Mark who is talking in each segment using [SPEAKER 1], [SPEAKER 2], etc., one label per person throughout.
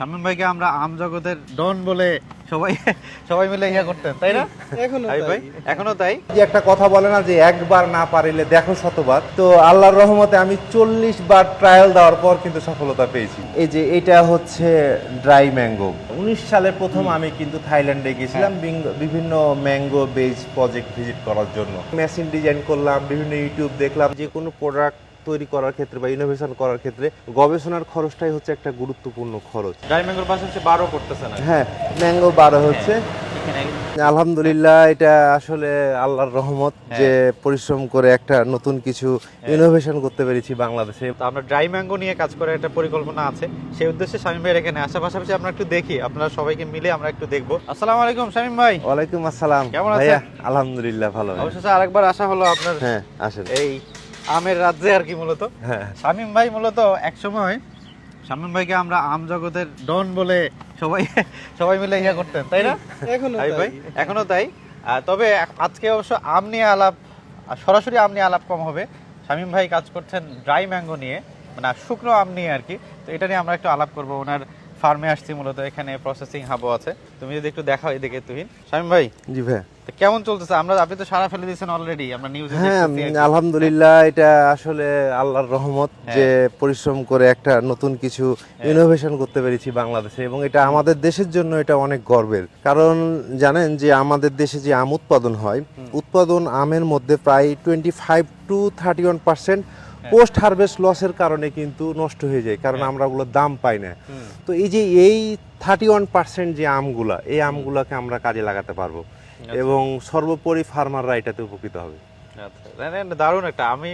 [SPEAKER 1] শামীম ভাইকে আমরা আম জগতের ডন বলে সবাই সবাই মিলে ইয়া করতেন তাই না? এখনও ভাই এখনও তাই?
[SPEAKER 2] যে একটা কথা বলে না যে একবার না পারিলে দেখো শতবার। তো আল্লাহর রহমতে আমি চল্লিশ বার ট্রায়াল দেওয়ার পর কিন্তু সফলতা পেয়েছি। এই যে এটা হচ্ছে ড্রাই ম্যাঙ্গো উনিশ সালে প্রথম আমি কিন্তু থাইল্যান্ডে গেছিলাম বিং- বিভিন্ন ম্যাঙ্গো বেজ প্রজেক্ট ভিজিট করার জন্য। মেশিন ডিজাইন করলাম বিভিন্ন ইউটিউব দেখলাম যে কোনো প্রোডাক্ট তৈরি করার ক্ষেত্রে বা ইনোভেশন করার ক্ষেত্রে গবেষণার খরচটাই হচ্ছে একটা গুরুত্বপূর্ণ খরচ।
[SPEAKER 1] ড্রাই ম্যাঙ্গোর পাশাপাশি বারো করতেছে না
[SPEAKER 2] হ্যাঁ ম্যাঙ্গো বারো হচ্ছে। আলহামদুলিল্লাহ এটা আসলে আল্লাহর রহমত যে পরিশ্রম করে একটা নতুন কিছু ইনোভেশন করতে পেরেছি বাংলাদেশে।
[SPEAKER 1] তো আমরা ড্রাই ম্যাঙ্গো নিয়ে কাজ করার একটা পরিকল্পনা আছে। সেই উদ্দেশ্যে শামীম ভাইয়ের এখানে আসা। পাশাপাশি আমরা একটু দেখি আপনারা সবাইকে মিলে আমরা একটু দেখব। আসসালামু আলাইকুম শামীম ভাই।
[SPEAKER 2] ওয়ালাইকুম আসসালাম।
[SPEAKER 1] কেমন আছেন?
[SPEAKER 2] আলহামদুলিল্লাহ ভালো।
[SPEAKER 1] অবশেষে আরেকবার আসা হলো আপনার।
[SPEAKER 2] হ্যাঁ আসেন।
[SPEAKER 1] এই আমের রাজ্যে আর কি মূলত।
[SPEAKER 2] হ্যাঁ।
[SPEAKER 1] শামীম ভাই মূলত এক সময় শামীম ভাইকে আমরা আম জগতের ডন বলে সবাই সবাই মিলে ইয়া করতেন তাই না? এখনও
[SPEAKER 3] তাই।
[SPEAKER 1] ভাই এখনও তাই। তবে আজকে অবশ্য আম নিয়ে আলাপ আর সরাসরি আম নিয়ে আলাপ কম হবে। শামীম ভাই কাজ করছেন ড্রাই ম্যাঙ্গো নিয়ে মানে শুকনো আম নিয়ে আর কি। তো এটা নিয়ে আমরা একটু আলাপ করব। ওনার ফার্মে আসছি মূলত এখানে প্রসেসিং হাবও আছে। তুমি যদি একটু দেখাও এদিকে তুহিন। শামীম ভাই
[SPEAKER 2] জি ভাই।
[SPEAKER 1] কেমন চলতেছে? আমরা আপনি তো সারা ফেলে দিয়েছেন অলরেডি আমরা নিউজে
[SPEAKER 2] হ্যাঁ আলহামদুলিল্লাহ এটা আসলে আল্লাহর রহমত
[SPEAKER 1] হ্যাঁ।
[SPEAKER 2] যে পরিশ্রম করে একটা নতুন কিছু ইনোভেশন করতে পেরেছি বাংলাদেশে এবং এটা আমাদের দেশের জন্য এটা অনেক গর্বের। কারণ জানেন যে আমাদের দেশে যে আম উৎপাদন হয় উৎপাদন আমের মধ্যে প্রায় twenty five to thirty one percent post harvest লসের কারণে কিন্তু নষ্ট হয়ে যায় কারণ আমরা ওগুলোর দাম পাই না। তো এই যে এই থার্টি ওয়ান পার্সেন্ট যে আমগুলা এই আমগুলাকে আমরা কাজে লাগাতে পারব। এবং সর্বোপরি ফার্মাররা এটাতে উপকৃত হবে।
[SPEAKER 1] আচ্ছা। দারুণ একটা। আমি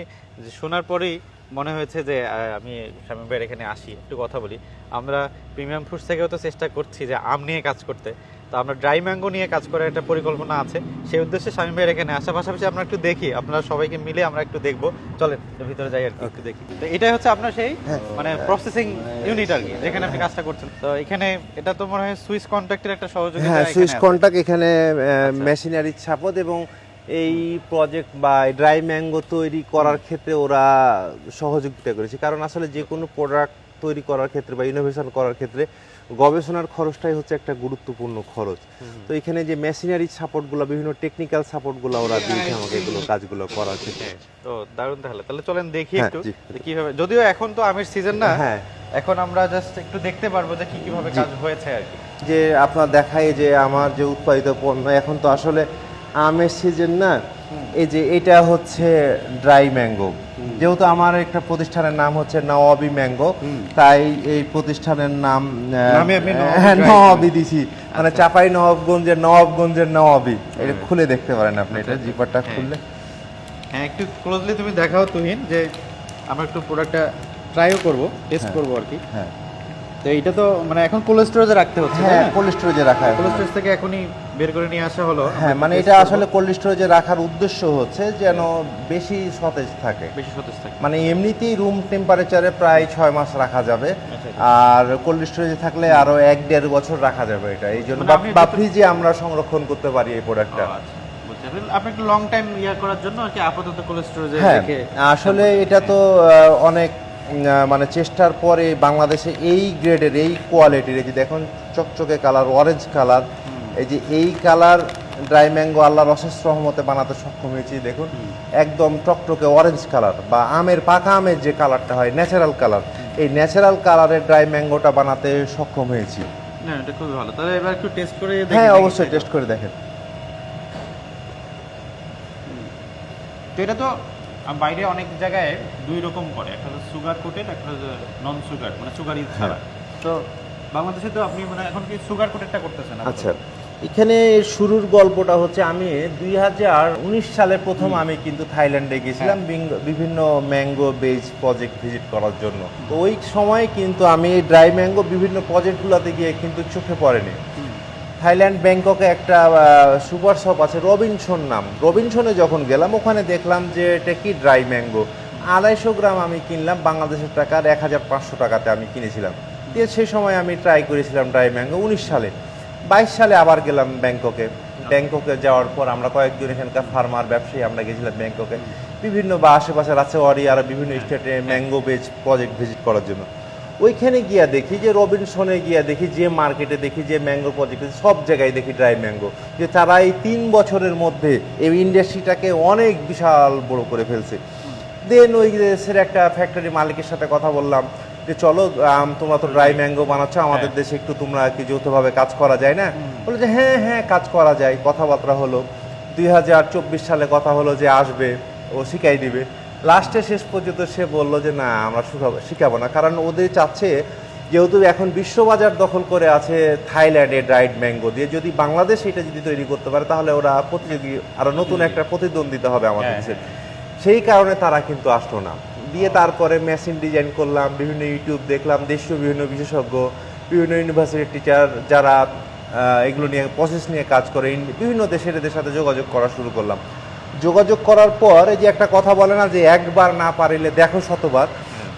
[SPEAKER 1] শোনার পরেই মনে হয়েছে যে আমি শামীম ভাইয়ের এখানে আসি একটু কথা বলি। আমরা প্রিমিয়াম ফুডস থেকেও তো চেষ্টা করছি যে আম নিয়ে কাজ করতে। তো আমরা ড্রাই ম্যাঙ্গো নিয়ে কাজ করার একটা পরিকল্পনা আছে। সেই উদ্দেশ্যে শামীম ভাইয়ের এখানে আসা পাশাপাশি আমরা একটু দেখি আপনারা সবাইকে মিলে আমরা একটু দেখব। চলেন ভিতরে যাই আর কি একটু দেখি। তো এটাই হচ্ছে আপনার সেই মানে প্রসেসিং ইউনিট আর কি যেখানে আপনি কাজটা করছেন। তো এখানে এটা তো মনে হয় সুইস কন্ট্যাক্টের একটা সহযোগিতা
[SPEAKER 2] হ্যাঁ
[SPEAKER 1] এখানে
[SPEAKER 2] সুইচ কন্টাক্ট এখানে মেশিনারির ছাপত এবং এই প্রজেক্ট বা ড্রাই ম্যাঙ্গো তৈরি করার ক্ষেত্রে ওরা সহযোগিতা করেছে। কারণ আসলে যে কোনো প্রোডাক্ট তৈরি করার ক্ষেত্রে বা ইনোভেশন করার ক্ষেত্রে গবেষণার খরচটাই হচ্ছে একটা গুরুত্বপূর্ণ খরচ। তো এখানে যে মেশিনারি সাপোর্টগুলো বিভিন্ন টেকনিক্যাল সাপোর্টগুলো ওরা দিয়েছে আমাকে এগুলো কাজগুলো করার ক্ষেত্রে
[SPEAKER 1] তো দারুণ তাহলে। তাহলে চলেন দেখি
[SPEAKER 2] হ্যাঁ,
[SPEAKER 1] একটু যে কীভাবে যদিও এখন তো আমের সিজন না
[SPEAKER 2] হ্যাঁ।
[SPEAKER 1] এখন আমরা জাস্ট একটু দেখতে পারব যে কি কীভাবে কাজ হয়েছে আর কি।
[SPEAKER 2] যে আপনার দেখায় যে আমার যে উৎপাদিত পণ্য এখন তো আসলে আমের সিজন না এই যে এটা হচ্ছে ড্রাই ম্যাঙ্গো। যেহেতু আমার একটা প্রতিষ্ঠানের নাম হচ্ছে নওয়াবি ম্যাঙ্গো তাই এই প্রতিষ্ঠানের নাম
[SPEAKER 1] নওয়াবী
[SPEAKER 2] হ্যাঁ, নওয়াবি দিছি। মানে চাপাই নবাবগঞ্জের নবাবগঞ্জের নওয়াবি। এটা খুলে দেখতে পারেন আপনি এটা জিপারটা খুললে।
[SPEAKER 1] হ্যাঁ একটু ক্লোজলি তুমি দেখাও তুহিন যে আমরা একটু প্রোডাক্টটা ট্রাইও করব টেস্ট করব আর কি।
[SPEAKER 2] হ্যাঁ।
[SPEAKER 1] তো এইটা তো মানে এখন কোল্ড স্টোরেজে রাখতে হচ্ছে
[SPEAKER 2] হ্যাঁ কোল্ড স্টোরেজে রাখা।
[SPEAKER 1] কোল্ড স্টোরেজ থেকে এখনই বের করে নিয়ে আসা হলো।
[SPEAKER 2] হ্যাঁ মানে এটা আসলে কোল্ড স্টোরেজে রাখার উদ্দেশ্য হচ্ছে যেন বেশি সতেজ থাকে।
[SPEAKER 1] বেশি সতেজ থাকে।
[SPEAKER 2] মানে এমনিতেই রুম টেম্পারেচারে প্রায় ছয় মাস রাখা যাবে।
[SPEAKER 1] আচ্ছা,
[SPEAKER 2] আর কোল্ড স্টোরেজে থাকলে আরও এক দেড় বছর রাখা যাবে এটা। এই জন্য
[SPEAKER 1] মানে
[SPEAKER 2] বা- ফ্রিজে আমরা সংরক্ষণ করতে পারি এই প্রোডাক্টটা
[SPEAKER 1] আচ্ছা। আপনি লং টাইম ইয়া করার জন্য আর কি আপাতত কোল্ড স্টোরেজে
[SPEAKER 2] হ্যাঁ
[SPEAKER 1] রেখে
[SPEAKER 2] আসলে এটা তো অনেক মানে চেষ্টার পরে বাংলাদেশে এই গ্রেডের এই কোয়ালিটির এই যে দেখুন চকচকে কালার অরেঞ্জ কালার এই যে এই কালার ড্রাই ম্যাঙ্গো আল্লাহর অশেষ রহমতে বানাতে সক্ষম হয়েছি দেখুন। একদম টকটকে অরেঞ্জ কালার বা আমের পাকা আমের যে কালারটা হয় ন্যাচারাল কালার এই ন্যাচারাল কালারের ড্রাই ম্যাঙ্গোটা বানাতে সক্ষম হয়েছি।
[SPEAKER 1] না এটা খুবই ভালো। তাহলে এবার একটু টেস্ট করে
[SPEAKER 2] হ্যাঁ অবশ্যই টেস্ট করে দেখেন।
[SPEAKER 1] তো এটা তো বাইরে অনেক জায়গায় দুই রকম করে একটা হচ্ছে সুগার কোটেড একটা হচ্ছে নন সুগার মানে সুগার ইউজ ছাড়া। তো বাংলাদেশে তো আপনি মানে এখন কি সুগার কোটেডটা করতেছেন
[SPEAKER 2] আচ্ছা এখানে শুরুর গল্পটা হচ্ছে আমি দুই হাজার উনিশ সালে প্রথম আমি কিন্তু থাইল্যান্ডে গেছিলাম বিং- বিভিন্ন ম্যাঙ্গো বেজ প্রজেক্ট ভিজিট করার জন্য। তো ওই সময় কিন্তু আমি ড্রাই ম্যাঙ্গো বিভিন্ন প্রজেক্টগুলোতে গিয়ে কিন্তু চোখে পড়েনি। থাইল্যান্ড ব্যাংককে একটা সুপার শপ আছে, রবিনসন নাম। রবিনসনে যখন গেলাম, ওখানে দেখলাম যে এটা কি ড্রাই ম্যাঙ্গো। আড়াইশো গ্রাম আমি কিনলাম, বাংলাদেশের টাকার এক হাজার পাঁচশো টাকাতে আমি কিনেছিলাম। দিয়ে সেই সময় আমি ট্রাই করেছিলাম ড্রাই ম্যাঙ্গো, উনিশ সালে। বাইশ সালে আবার গেলাম ব্যাংককে। ব্যাংককে যাওয়ার পর আমরা কয়েকজন এখানকার ফার্মার, ব্যবসায়ী, আমরা গেছিলাম ব্যাংককে। বিভিন্ন বা আশেপাশে আছে অরি আর বিভিন্ন স্টেটে ম্যাঙ্গো বেজ প্রজেক্ট ভিজিট করার জন্য। ওইখানে গিয়া দেখি যে রবিনসনে গিয়া দেখি যে মার্কেটে দেখি যে ম্যাঙ্গো প্রজেক্ট সব জায়গায় দেখি ড্রাই ম্যাঙ্গো যে তারা এই তিন বছরের মধ্যে এই ইন্ডাস্ট্রিটাকে অনেক বিশাল বড় করে ফেলছে। দেন ওই দেশের একটা ফ্যাক্টরি মালিকের সাথে কথা বললাম যে চলো তোমরা তো ড্রাই ম্যাঙ্গো বানাচ্ছ আমাদের দেশে একটু তোমরা কি যৌথভাবে কাজ করা যায় না? বলে যে হ্যাঁ হ্যাঁ কাজ করা যায়। কথাবার্তা হলো। দুই হাজার চব্বিশ সালে কথা হলো যে আসবে ও শিখাই দিবে। লাস্টে শেষ পর্যন্ত সে বলল যে না আমরা শিখাবো শিখাবো না। কারণ ওদের চাচ্ছে যেহেতু এখন বিশ্ববাজার দখল করে আছে থাইল্যান্ডে ড্রাইড ম্যাঙ্গো দিয়ে যদি বাংলাদেশ এটা যদি তৈরি করতে পারে তাহলে ওরা প্রতিযোগী আরও নতুন একটা প্রতিদ্বন্দ্বিতা হবে আমাদের
[SPEAKER 1] হ্যাঁ,
[SPEAKER 2] দেশে। সেই কারণে তারা কিন্তু আসলো না। দিয়ে তারপরে মেশিন ডিজাইন করলাম বিভিন্ন ইউটিউব দেখলাম দেশীয় বিভিন্ন বিশেষজ্ঞ বিভিন্ন ইউনিভার্সিটির টিচার যারা এগুলো নিয়ে প্রসেস নিয়ে কাজ করে বিভিন্ন দেশের এদের সাথে যোগাযোগ করা শুরু করলাম। যোগাযোগ করার পর এই যে একটা কথা বলে না যে একবার না পারিলে দেখো শতবার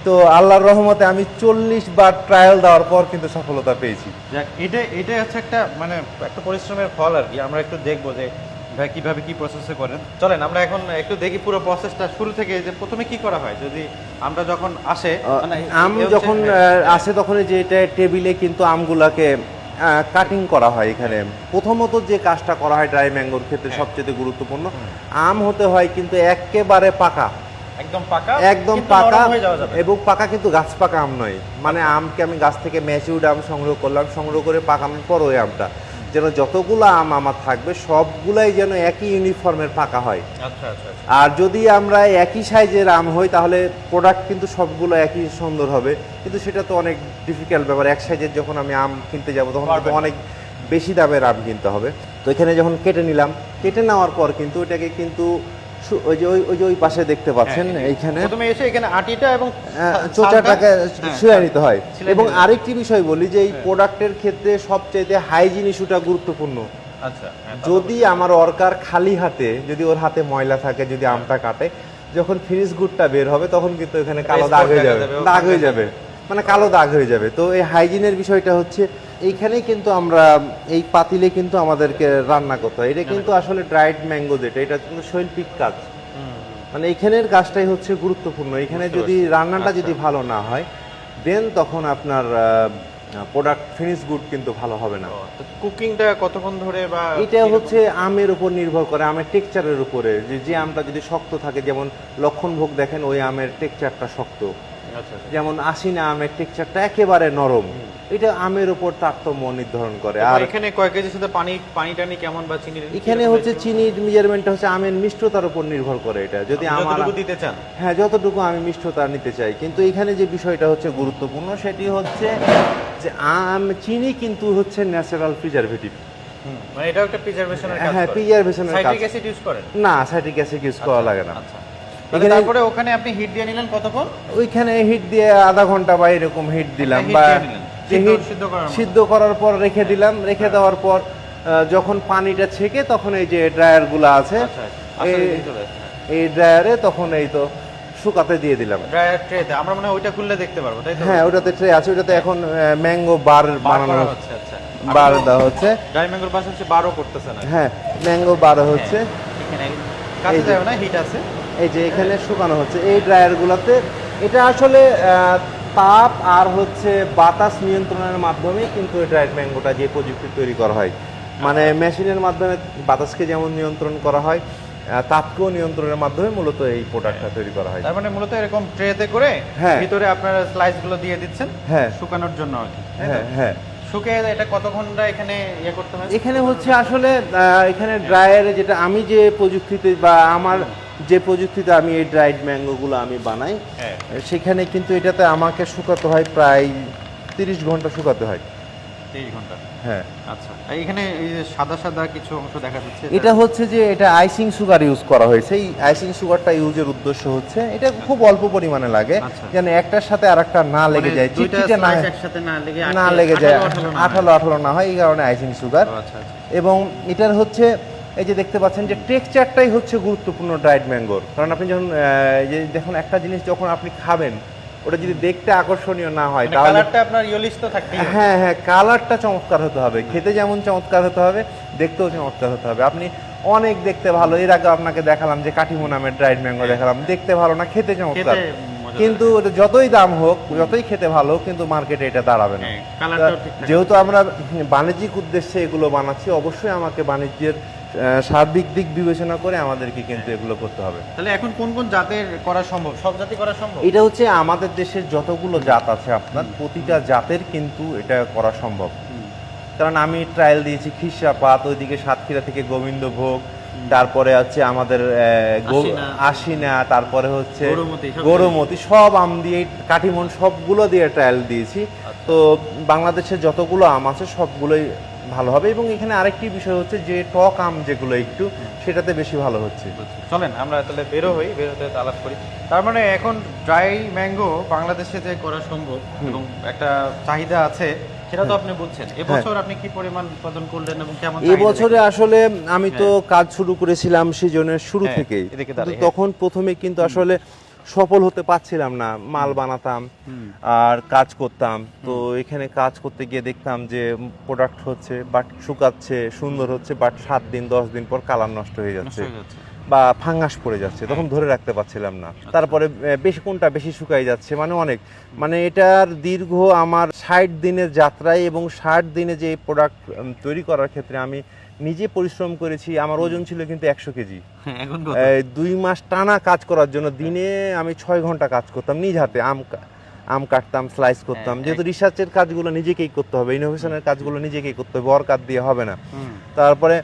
[SPEAKER 2] তো আল্লাহর রহমতে আমি চল্লিশ বার ট্রায়াল দেওয়ার পর কিন্তু সফলতা পেয়েছি।
[SPEAKER 1] যাক এটা এটা হচ্ছে একটা মানে একটা পরিশ্রমের ফল আর কি। আমরা একটু দেখব যে ভাই কীভাবে কি প্রসেসে করেন। চলেন আমরা এখন একটু দেখি পুরো প্রসেসটা শুরু থেকে যে প্রথমে কি করা হয়। যদি আমরা যখন আসে মানে
[SPEAKER 2] আম যখন
[SPEAKER 1] হ্যাঁ,
[SPEAKER 2] আহ, আসে তখন যে এটা টেবিলে কিন্তু আমগুলাকে কাটিং করা হয় এখানে। প্রথমত যে কাজটা করা হয় ড্রাই ম্যাঙ্গোর ক্ষেত্রে
[SPEAKER 1] হ্যাঁ।
[SPEAKER 2] সবচেয়ে গুরুত্বপূর্ণ। আম হতে হয় কিন্তু একেবারে পাকা।
[SPEAKER 1] একদম পাকা
[SPEAKER 2] একদম পাকা এবং পাকা কিন্তু গাছ পাকা আম নয়। মানে আমকে আমি গাছ থেকে ম্যাচিউড আম সংগ্রহ করলাম সংগ্রহ করে পাকানোর পর ওই আমটা। যেন যতগুলো আম আমার থাকবে সবগুলাই যেন একই ইউনিফর্মের পাকা হয়।
[SPEAKER 1] আচ্ছা আচ্ছা আচ্ছা।
[SPEAKER 2] আর যদি আমরা একই সাইজের আম হই তাহলে প্রোডাক্ট কিন্তু সবগুলো একই সুন্দর হবে। কিন্তু সেটা তো অনেক ডিফিকাল্ট ব্যাপার। এক সাইজের যখন আমি আম কিনতে যাব তখন অনেক বেশি দামের আম কিনতে হবে। তো এখানে যখন কেটে নিলাম কেটে নেওয়ার পর কিন্তু এটাকে কিন্তু ওই যে ওই ওই যে ওই পাশে দেখতে পাচ্ছেন
[SPEAKER 1] হ্যাঁ,
[SPEAKER 2] এইখানে।
[SPEAKER 1] প্রথমে এসে এখানে আটিটা এবং ছালটা-
[SPEAKER 2] চোচাটাকে
[SPEAKER 1] হ্যাঁ,
[SPEAKER 2] শুয়ে নিতে হয়। এবং আরেকটি বিষয় বলি যে এই
[SPEAKER 1] হ্যাঁ।
[SPEAKER 2] প্রোডাক্টের ক্ষেত্রে সবচেয়ে হাইজিন ইস্যুটা গুরুত্বপূর্ণ।
[SPEAKER 1] আচ্ছা হ্যাঁ,
[SPEAKER 2] যদি আমার অর্কার খালি হাতে যদি ওর হাতে ময়লা থাকে যদি আমটা কাটে যখন ফিনিশ গুডটা বের হবে তখন কিন্তু এখানে কালো দাগ হয়ে যাবে, দাগ হয়ে যাবে। মানে কালো দাগ হয়ে যাবে। তো এই হাইজিনের বিষয়টা হচ্ছে এইখানেই কিন্তু আমরা এই পাতিলে কিন্তু আমাদেরকে রান্না করতে হয়। এটা কিন্তু আসলে ড্রাইড ম্যাঙ্গো যেটা এটা কিন্তু শৈল্পিক কাজ। মানে এইখানের কাজটাই হচ্ছে গুরুত্বপূর্ণ। এখানে যদি রান্নাটা
[SPEAKER 1] আচ্ছা।
[SPEAKER 2] যদি ভালো না হয় দেন তখন আপনার প্রোডাক্ট ফিনিশ গুড কিন্তু ভালো হবে না।
[SPEAKER 1] কুকিংটা কতক্ষণ ধরে বা
[SPEAKER 2] এটা হচ্ছে আমের উপর নির্ভর করে আমের টেক্সচারের উপরে। যে যে আমটা যদি শক্ত থাকে যেমন লক্ষণভোগ দেখেন ওই আমের টেক্সচারটা শক্ত। যেমন আশিনা আমের টেক্সচারটা একেবারে নরম। এটা আমের উপর তারতম্য নির্ধারণ করে।
[SPEAKER 1] আর এখানে কয় কেজির সাথে পানি পানি টানি কেমন বা চিনি
[SPEAKER 2] এখানে হচ্ছে চিনির মেজারমেন্টটা হচ্ছে আমের মিষ্টতার উপর নির্ভর করে এটা। যদি আমার
[SPEAKER 1] যতটুকু দিতে চান।
[SPEAKER 2] হ্যাঁ যতটুকু আমি মিষ্টতা নিতে চাই। কিন্তু এখানে যে বিষয়টা হচ্ছে গুরুত্বপূর্ণ সেটি হচ্ছে যে আম চিনি কিন্তু হচ্ছে ন্যাচারাল প্রিজারভেটিভ
[SPEAKER 1] মানে এটাও একটা প্রিজারভেশনের কাজ
[SPEAKER 2] হ্যাঁ
[SPEAKER 1] করে।
[SPEAKER 2] প্রিজারভেশনের কাজ।
[SPEAKER 1] সাইট্রিক অ্যাসিড ইউজ করেন?
[SPEAKER 2] না সাইট্রিক অ্যাসিড ইউজ করা লাগে না।
[SPEAKER 1] আচ্ছা। তারপরে ওখানে আপনি হিট দিয়ে নিলেন কতক্ষণ?
[SPEAKER 2] ওইখানে হিট দিয়ে আধা ঘণ্টা বা এরকম হিট দিলাম বা হিট
[SPEAKER 1] সিদ্ধ করার
[SPEAKER 2] সিদ্ধ করার পর রেখে দিলাম। রেখে দেওয়ার পর যখন পানিটা ছেঁকে তখন এই যে ড্রায়ারগুলো আছে
[SPEAKER 1] আচ্ছা
[SPEAKER 2] এই-
[SPEAKER 1] আসে
[SPEAKER 2] এই ড্রায়ারে তখন এই তো শুকাতে দিয়ে দিলাম।
[SPEAKER 1] ড্রায়ার ট্রেতে আমরা মনে ওইটা খুললে দেখতে পারব তাই তো?
[SPEAKER 2] হ্যাঁ ওটাতে ট্রে আছে। ওটাতে এখন ম্যাঙ্গো বার বানানো হচ্ছে
[SPEAKER 1] হচ্ছে আচ্ছা
[SPEAKER 2] বার দেওয়া হচ্ছে।
[SPEAKER 1] ড্রাই ম্যাঙ্গোর পাশাপাশি বারও করতেছে না
[SPEAKER 2] হ্যাঁ ম্যাঙ্গো বার হচ্ছে।
[SPEAKER 1] এখানে কাছে যাবে না হিট আছে।
[SPEAKER 2] এই যে এখানে শুকানো হচ্ছে এই ড্রায়ারগুলোতে এটা আসলে তাপ আর হচ্ছে বাতাস নিয়ন্ত্রণের মাধ্যমে কিন্তু এই ড্রায়ার ম্যাঙ্গোটা যে প্রযুক্তি তৈরি করা হয়। মানে মেশিনের মাধ্যমে বাতাসকে যেমন নিয়ন্ত্রণ করা হয় তাপকেও নিয়ন্ত্রণের মাধ্যমে মূলত এই প্রোডাক্টটা তৈরি করা হয়।
[SPEAKER 1] তার মানে মূলত এরকম ট্রেতে করে
[SPEAKER 2] হ্যাঁ।
[SPEAKER 1] ভিতরে আপনারা স্লাইসগুলো দিয়ে দিচ্ছেন
[SPEAKER 2] হ্যাঁ।
[SPEAKER 1] শুকানোর জন্য আর কি
[SPEAKER 2] হ্যাঁ হ্যাঁ।
[SPEAKER 1] শুকে এটা কত ঘণ্টা এখানে ইয়ে করতে হয়?
[SPEAKER 2] এখানে হচ্ছে আসলে এখানে ড্রায়ারে যেটা আমি যে প্রযুক্তিতে বা আমার যে প্রযুক্তিতে আমি এই ড্রাইড ম্যাঙ্গোগুলো আমি বানাই
[SPEAKER 1] হ্যাঁ।
[SPEAKER 2] সেখানে কিন্তু এটাতে আমাকে শুকাতে হয় প্রায় তিরিশ ঘণ্টা শুকাতে হয়।
[SPEAKER 1] তিরিশ ঘণ্টা?
[SPEAKER 2] হ্যাঁ।
[SPEAKER 1] আচ্ছা। এখানে সাদা সাদা কিছু অংশ দেখা যাচ্ছে
[SPEAKER 2] এটা হচ্ছে যে এটা আইসিং সুগার ইউজ করা হয়েছে। এই আইসিং সুগারটা ইউজের উদ্দেশ্য হচ্ছে এটা খুব অল্প পরিমাণে লাগে
[SPEAKER 1] আচ্ছা।
[SPEAKER 2] যেন একটার সাথে আরেকটা না লেগে যায়।
[SPEAKER 1] মানে
[SPEAKER 2] চিটচিটে না
[SPEAKER 1] একসাথে না লেগে
[SPEAKER 2] না লেগে যায়।
[SPEAKER 1] আঠালো আঠালো না হয়।
[SPEAKER 2] এই কারণে আইসিং সুগার
[SPEAKER 1] আচ্ছা আচ্ছা।
[SPEAKER 2] এবং এটার হচ্ছে এই যে দেখতে পাচ্ছেন যে টেক্সচারটাই হচ্ছে গুরুত্বপূর্ণ ড্রাইড ম্যাঙ্গোর কারণ আপনি যখন যে দেখুন একটা জিনিস যখন আপনি খাবেন ওটা যদি দেখতে আকর্ষণীয় না হয়
[SPEAKER 1] মানে
[SPEAKER 2] তাহলে
[SPEAKER 1] কালারটা আপনার ইয়েলিশ তো থাকতেই হবে।
[SPEAKER 2] হ্যাঁ হ্যাঁ কালারটা চমৎকার হতে হবে। খেতে যেমন চমৎকার হতে হবে দেখতেও চমৎকার হতে হবে। আপনি অনেক দেখতে ভালো এর আগে আপনাকে দেখালাম যে কাঠিমো নামের ড্রাইড ম্যাঙ্গো দেখালাম দেখতে ভালো না খেতে চমৎকার। কিন্তু যতই দাম হোক যতই খেতে ভালো হোক, কিন্তু মার্কেটে এটা দাঁড়াবে না।
[SPEAKER 1] হ্যাঁ,
[SPEAKER 2] যেহেতু আমরা বাণিজ্যিক উদ্দেশ্যে এগুলো বানাচ্ছি অবশ্যই আমাকে বাণিজ্যের সার্বিক দিক বিবেচনা করে আমাদেরকে কিন্তু এগুলো করতে হবে।
[SPEAKER 1] তাহলে এখন কোন কোন জাতের করা সম্ভব? সব জাতি করা সম্ভব?
[SPEAKER 2] এটা হচ্ছে আমাদের দেশের যতগুলো জাত আছে আপনার প্রতিটা জাতের কিন্তু এটা করা সম্ভব। কারণ আমি ট্রায়াল দিয়েছি খিসাপাত ওইদিকে সাতক্ষীরা থেকে গোবিন্দভোগ তারপরে হচ্ছে আমাদের
[SPEAKER 1] আশিনা।
[SPEAKER 2] তারপরে হচ্ছে
[SPEAKER 1] গরুমতি, সব
[SPEAKER 2] আম দিয়ে কাঠিমন সবগুলো দিয়ে ট্রায়াল দিয়েছি।
[SPEAKER 1] আচ্ছা।
[SPEAKER 2] তো বাংলাদেশে যতগুলো আম আছে সবগুলোই ভালো হবে এবং এখানে আরেকটি বিষয় হচ্ছে যে টক আম যেগুলো একটু সেটাতে বেশি ভালো হচ্ছে।
[SPEAKER 1] চলেন আমরা তাহলে বেরো হই বেরোতে আলাপ করি। তার মানে এখন ড্রাই ম্যাঙ্গো বাংলাদেশে যে করা সম্ভব এবং একটা চাহিদা আছে সেটা তো আপনি বুঝছেন। এবছর আপনি কি পরিমাণ উৎপাদন করলেন এবং কেমন
[SPEAKER 2] এই বছরে আসলে আমি তো কাজ শুরু করেছিলাম সিজনের শুরু
[SPEAKER 1] হ্যাঁ,
[SPEAKER 2] থেকেই। তখন প্রথমে কিন্তু আসলে সফল হতে পারছিলাম না মাল বানাতাম আর কাজ করতাম। তো এখানে কাজ করতে গিয়ে দেখতাম যে প্রোডাক্ট হচ্ছে বাট শুকাচ্ছে সুন্দর হচ্ছে বাট সাত দিন দশ দিন পর কালার নষ্ট হয়ে যাচ্ছে। বা ফাঙ্গাস পড়ে যাচ্ছে তখন ধরে রাখতে পারছিলাম না। তারপরে আহ, বেশি কোনটা? বেশি শুকাই যাচ্ছে মানে অনেক। মানে এটার দীর্ঘ আমার ষাট দিনের যাত্রায় এবং ষাট দিনে যে প্রোডাক্ট তৈরি করার ক্ষেত্রে আমি নিজে পরিশ্রম করেছি। আমার ওজন ছিল কিন্তু একশো কেজি। দুই মাস টানা কাজ করার জন্য দিনে আমি ছয় ঘণ্টা কাজ করতাম নিজ হাতে আম আম কাটতাম স্লাইস করতাম।
[SPEAKER 1] হ্যাঁ,
[SPEAKER 2] যেহেতু রিসার্চের কাজগুলো নিজেকেই করতে হবে ইনোভেশনের কাজগুলো নিজেকেই করতে হবে অর্কার দিয়ে হবে না। তারপরে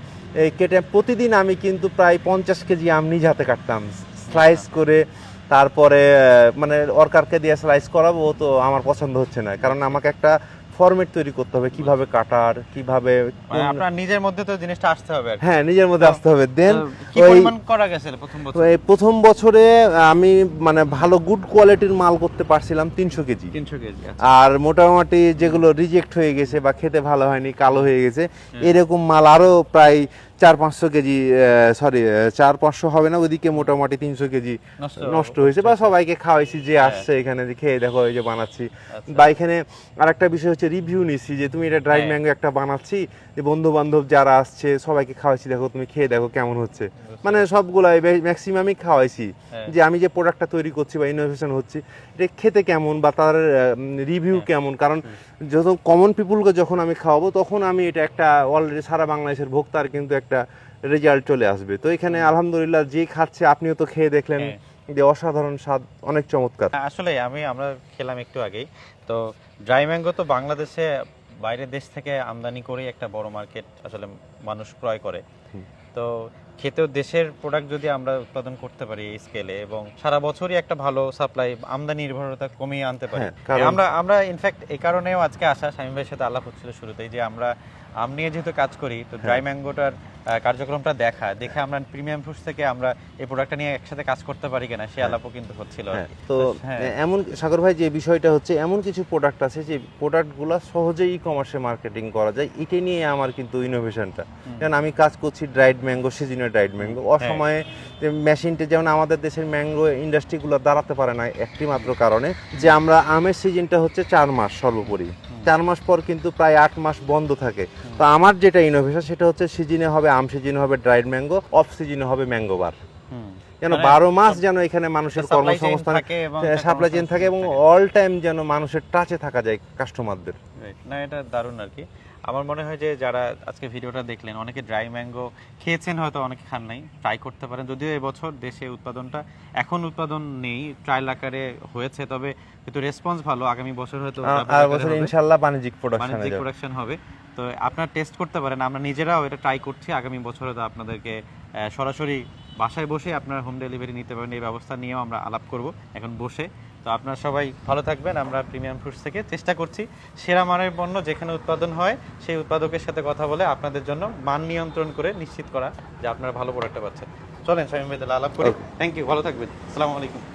[SPEAKER 2] এই কেটে প্রতিদিন আমি কিন্তু প্রায় পঞ্চাশ কেজি আম নিজ হাতে কাটতাম। স্লাইস করে তারপরে মানে অর্কারকে দিয়ে স্লাইস করাবো তো আমার পছন্দ হচ্ছে না। কারণ আমাকে একটা ফরম্যাট তৈরি করতে হবে কীভাবে কাটার কীভাবে
[SPEAKER 1] মানে আপনার নিজের মধ্যে তো জিনিসটা আসতে হবে
[SPEAKER 2] হ্যাঁ নিজের মধ্যে আসতে হবে। দেন
[SPEAKER 1] কি পরিমাণ করা গেছে প্রথম বছর?
[SPEAKER 2] এই প্রথম বছরে আমি মানে ভালো গুড কোয়ালিটির মাল করতে পারছিলাম তিনশো কেজি।
[SPEAKER 1] তিনশো কেজি আচ্ছা।
[SPEAKER 2] আর মোটামুটি যেগুলো রিজেক্ট হয়ে গেছে বা খেতে ভালো হয়নি কালো হয়ে গেছে এরকম মাল আরও প্রায় চার পাঁচশো কেজি সরি চার পাঁচশো হবে না ওইদিকে মোটামুটি তিনশো কেজি
[SPEAKER 1] নষ্ট
[SPEAKER 2] হয়েছে। বা সবাইকে খাওয়াইছি যে আসছে এখানে যে খেয়ে দেখো এই যে বানাচ্ছি।
[SPEAKER 1] আচ্ছা।
[SPEAKER 2] বা এখানে আরেকটা বিষয় হচ্ছে রিভিউ নিচ্ছি যে তুমি এটা ড্রাই
[SPEAKER 1] হ্যাঁ।
[SPEAKER 2] ম্যাঙ্গো একটা বানাচ্ছি যে বন্ধু বান্ধব যারা আসছে সবাইকে খাওয়াইছি দেখো তুমি খেয়ে দেখো কেমন হচ্ছে। মানে সবগুলাই ম্যাক্সিমামই খাওয়াইছি
[SPEAKER 1] হ্যাঁ।
[SPEAKER 2] যে আমি যে প্রোডাক্টটা তৈরি করছি বা ইনোভেশন হচ্ছে এটা খেতে কেমন বা তার রিভিউ
[SPEAKER 1] হ্যাঁ।
[SPEAKER 2] কেমন? কারণ যত কমন পিপুলকে যখন আমি খাওয়াবো তখন আমি এটা একটা অলরেডি সারা বাংলাদেশের ভোক্তার কিন্তু একটা রেজাল্ট চলে আসবে। তো এখানে আলহামদুলিল্লাহ যে খাচ্ছে আপনিও তো খেয়ে দেখলেন
[SPEAKER 1] হ্যাঁ।
[SPEAKER 2] যে অসাধারণ স্বাদ অনেক চমৎকার।
[SPEAKER 1] আসলে আমি আমরা খেলাম একটু আগেই। তো ড্রাই ম্যাঙ্গো তো বাংলাদেশে বাইরের দেশ থেকে আমদানি করেই একটা বড় মার্কেট আসলে মানুষ ক্রয় করে। তো খেতেও দেশের প্রোডাক্ট যদি আমরা উৎপাদন করতে পারি এই স্কেলে এবং সারা বছরই একটা ভালো সাপ্লাই আমদানি নির্ভরতা কমিয়ে আনতে পারি।
[SPEAKER 2] হ্যাঁ,
[SPEAKER 1] আমরা আমরা ইনফ্যাক্ট এই কারণেও আজকে আসা স্বামী ভাইয়ের সাথে আলাপ হচ্ছিল শুরুতেই যে আমরা আম নিয়ে যেহেতু কাজ করি তো ড্রাই ম্যাঙ্গোটার কার্যক্রমটা দেখা দেখে আমরা প্রিমিয়াম ফ্রুটস থেকে আমরা এই প্রোডাক্টটা নিয়ে একসাথে কাজ করতে পারি কিনা সে আলাপও কিন্তু হচ্ছিল
[SPEAKER 2] হ্যাঁ, তো
[SPEAKER 1] হ্যাঁ।
[SPEAKER 2] এমন সাগর ভাই যে বিষয়টা হচ্ছে এমন কিছু প্রোডাক্ট আছে যে প্রোডাক্টগুলো সহজেই ই কমার্সে মার্কেটিং করা যায় এটা নিয়ে আমার কিন্তু ইনোভেশনটা কারণ আমি কাজ করছি ড্রাইড ম্যাঙ্গো সিজনের ড্রাইড ম্যাঙ্গো অসময়ে যে মেশিনটা যেমন আমাদের দেশের ম্যাঙ্গো ইন্ডাস্ট্রিগুলো দাঁড়াতে পারে না একটি মাত্র কারণে যে আমরা আমের সিজনটা হচ্ছে চার মাস সর্বোপরি। চার মাস পর কিন্তু প্রায় আট মাস বন্ধ থাকে। তো আমার যেটা ইনোভেশন সেটা হচ্ছে সিজনে হবে আম সিজনে হবে ড্রাইড ম্যাঙ্গো অফ সিজনে হবে ম্যাঙ্গো বার। যেন
[SPEAKER 1] মানে
[SPEAKER 2] বারো মাস যেন এখানে মানুষের কর্মসংস্থান
[SPEAKER 1] থাকে
[SPEAKER 2] সাপ্লাই চেন থাকে এবং অল টাইম যেন মানুষের টাচে থাকা যায় কাস্টমারদের.
[SPEAKER 1] না এটা দারুণ আর কি। আমার মনে হয় যে যারা আজকে ভিডিওটা দেখলেন অনেকে ড্রাই ম্যাঙ্গো খেয়েছেন হয়তো অনেকে খান নাই ট্রাই করতে পারেন। যদিও এবছর দেশে উৎপাদনটা এখন উৎপাদন নেই ট্রায়াল আকারে হয়েছে তবে কিন্তু রেসপন্স ভালো। আগামী বছর হয়তো
[SPEAKER 2] আর বছর
[SPEAKER 1] হবে।
[SPEAKER 2] ইনশাল্লাহ বাণিজ্যিক প্রোডাকশনে
[SPEAKER 1] বাণিজ্যিক প্রোডাকশন হবে। তো আপনার টেস্ট করতে পারেন আমরা নিজেরাও এটা ট্রাই করছি। আগামী বছরে তো আপনাদেরকে সরাসরি বাসায় বসে আপনার হোম ডেলিভারি নিতে পারেন। এই ব্যবস্থা নিয়েও আমরা আলাপ করব এখন বসে। তো আপনারা সবাই ভালো থাকবেন আমরা প্রিমিয়াম ফ্রুটস থেকে চেষ্টা করছি। সেরা মানের পণ্য যেখানে উৎপাদন হয় সেই উৎপাদকের সাথে কথা বলে আপনাদের জন্য মান নিয়ন্ত্রণ করে নিশ্চিত করা যে আপনারা ভালো প্রোডাক্টটা পাচ্ছেন। চলেন স্বামী ভাই তাহলে আলাপ করি। থ্যাংক ইউ ভালো থাকবেন। আসসালামু আলাইকুম।